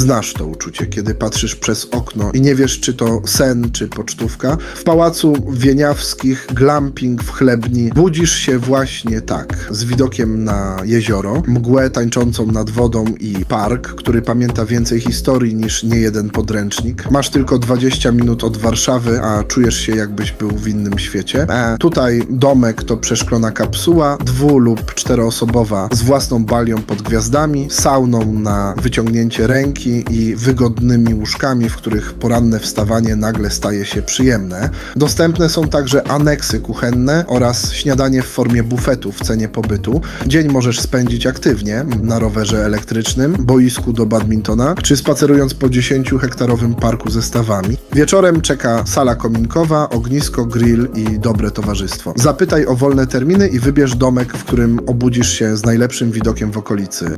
Znasz to uczucie, kiedy patrzysz przez okno i nie wiesz, czy to sen, czy pocztówka. W pałacu Wieniawskich glamping w chlebni budzisz się właśnie tak, z widokiem na jezioro, mgłę tańczącą nad wodą i park, który pamięta więcej historii niż niejeden podręcznik. Masz tylko 20 minut od Warszawy, a czujesz się jakbyś był w innym świecie. E, tutaj domek to przeszklona kapsuła, dwu- lub czteroosobowa z własną balią pod gwiazdami, sauną na wyciągnięcie ręki i wygodnymi łóżkami, w których poranne wstawanie nagle staje się przyjemne. Dostępne są także aneksy kuchenne oraz śniadanie w formie bufetu w cenie pobytu. Dzień możesz spędzić aktywnie na rowerze elektrycznym, boisku do badmintona, czy spacerując po 10-hektarowym parku ze stawami. Wieczorem czeka sala kominkowa, ognisko, grill i dobre towarzystwo. Zapytaj o wolne terminy i wybierz domek, w którym obudzisz się z najlepszym widokiem w okolicy.